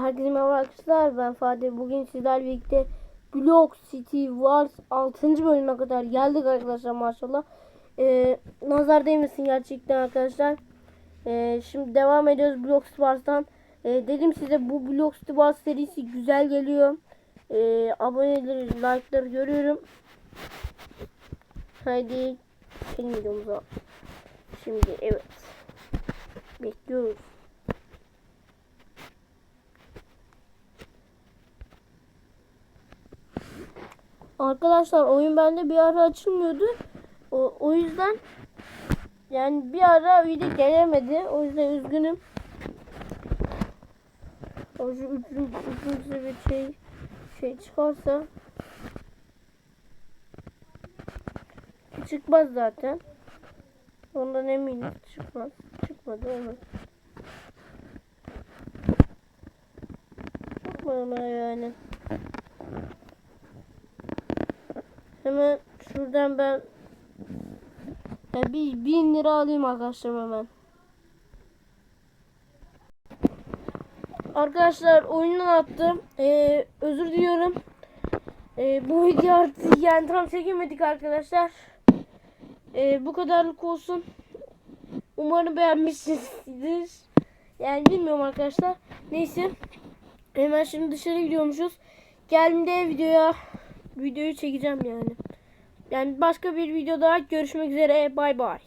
Herkese merhaba arkadaşlar ben Fatih. Bugün sizlerle birlikte Block City Wars 6. bölüme kadar geldik arkadaşlar maşallah. Ee, nazar değmesin gerçekten arkadaşlar. Ee, şimdi devam ediyoruz Block City Wars'tan. Ee, dedim size bu Block City Wars serisi güzel geliyor. Ee, aboneleri, like'ları görüyorum. Haydi videomuza. Şimdi evet. Bekliyoruz. Arkadaşlar oyun bende bir ara açılmıyordu. O, o yüzden yani bir ara video gelemedi. O yüzden üzgünüm. O şu üçüncü, üçüncü bir şey şey çıkarsa çıkmaz zaten. Ondan eminim çıkmaz. Çıkmadı evet. Çıkmadı yani. Hemen şuradan ben ya bir bin lira alayım arkadaşlar hemen. Arkadaşlar oyundan attım. Ee, özür diliyorum. Ee, bu video artık yani tam çekemedik arkadaşlar. Ee, bu kadarlık olsun. Umarım beğenmişsinizdir. Yani bilmiyorum arkadaşlar. Neyse. Hemen şimdi dışarı gidiyormuşuz. Geldiğimde videoya videoyu çekeceğim yani. Yani başka bir videoda görüşmek üzere. Bay bay.